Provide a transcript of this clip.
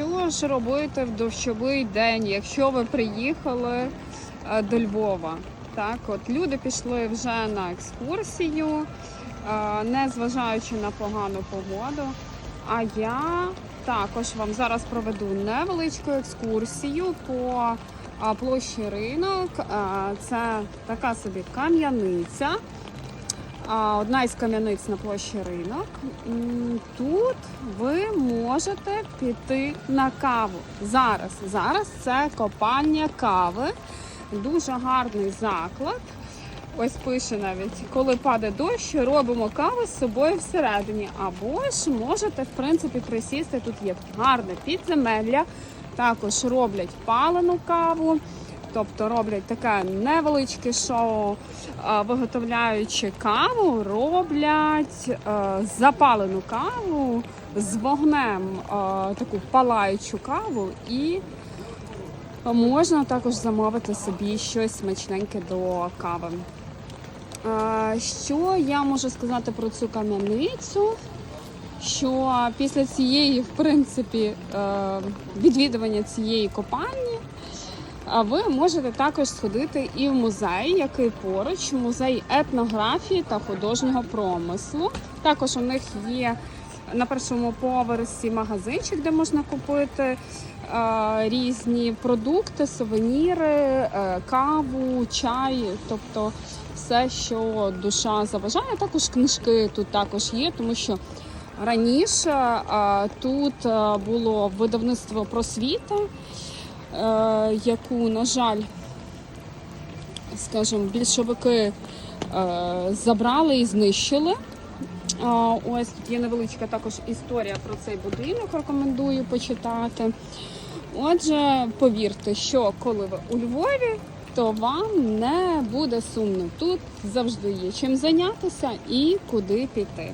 що ж робити в дощовий день, якщо ви приїхали е, до Львова? Так, от люди пішли вже на екскурсію, е, не зважаючи на погану погоду. А я також вам зараз проведу невеличку екскурсію по площі ринок. Це така собі кам'яниця. Одна із кам'яниць на площі ринок. Тут ви можете піти на каву. Зараз. Зараз це копання кави. Дуже гарний заклад. Ось пише навіть, коли падає дощ, робимо каву з собою всередині. Або ж можете, в принципі, присісти. Тут є гарне підземелля. Також роблять палену каву, тобто роблять таке невеличке шоу, виготовляючи каву, роблять е, запалену каву з вогнем, е, таку палаючу каву і. Можна також замовити собі щось смачненьке до кави. Е, Що я можу сказати про цю кам'яницю? Що після цієї, в принципі, е, відвідування цієї копальні, а ви можете також сходити і в музей, який поруч, музей етнографії та художнього промислу. Також у них є на першому поверсі магазинчик, де можна купити е, різні продукти, сувеніри, е, каву, чай, тобто все, що душа заважає. Також книжки тут також є, тому що раніше е, тут е, було видавництво просвіта, яку, на жаль, скажімо, більшовики е, забрали і знищили. Ось тут є невеличка також історія про цей будинок. Рекомендую почитати. Отже, повірте, що коли ви у Львові, то вам не буде сумно. Тут завжди є чим зайнятися і куди піти.